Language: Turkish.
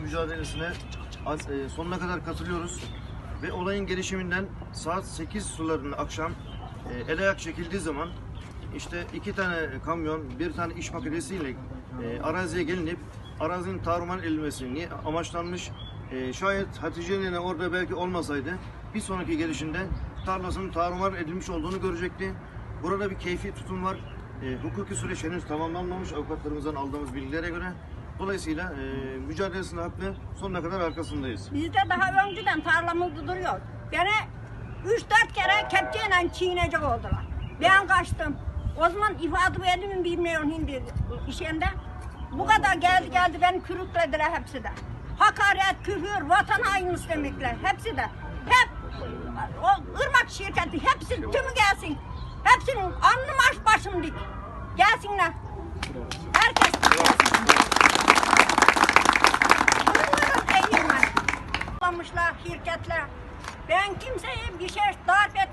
mücadelesine e, sonuna kadar katılıyoruz. Ve olayın gelişiminden saat 8 sularında akşam e, el ayak çekildiği zaman işte iki tane kamyon, bir tane iş makinesiyle e, araziye gelinip arazinin taruman edilmesi niye amaçlanmış. Şayet Hatice nene orada belki olmasaydı bir sonraki gelişinde tarlasının tarumar edilmiş olduğunu görecekti. Burada bir keyfi tutum var. E, hukuki süreç henüz tamamlanmamış avukatlarımızdan aldığımız bilgilere göre. Dolayısıyla e, mücadelesinde haklı sonuna kadar arkasındayız. Bizde daha önceden tarlamızda duruyor. Beni 3-4 kere kepçeyle çiğneyecek oldular. Ben kaçtım. O zaman ifade verdim bilmiyorum hindi işimde. Bu kadar geldi geldi beni kürüklediler hepsi de. Hakaret, küfür, vatan haini istemekler hepsi de. Hep o ırmak şirketi hepsi tümü gelsin. Hepsinin alnı baş başım dik. Gelsinler. Herkes gelsin. Kullanmışlar şirketler. Ben kimseye bir şey darp etmem.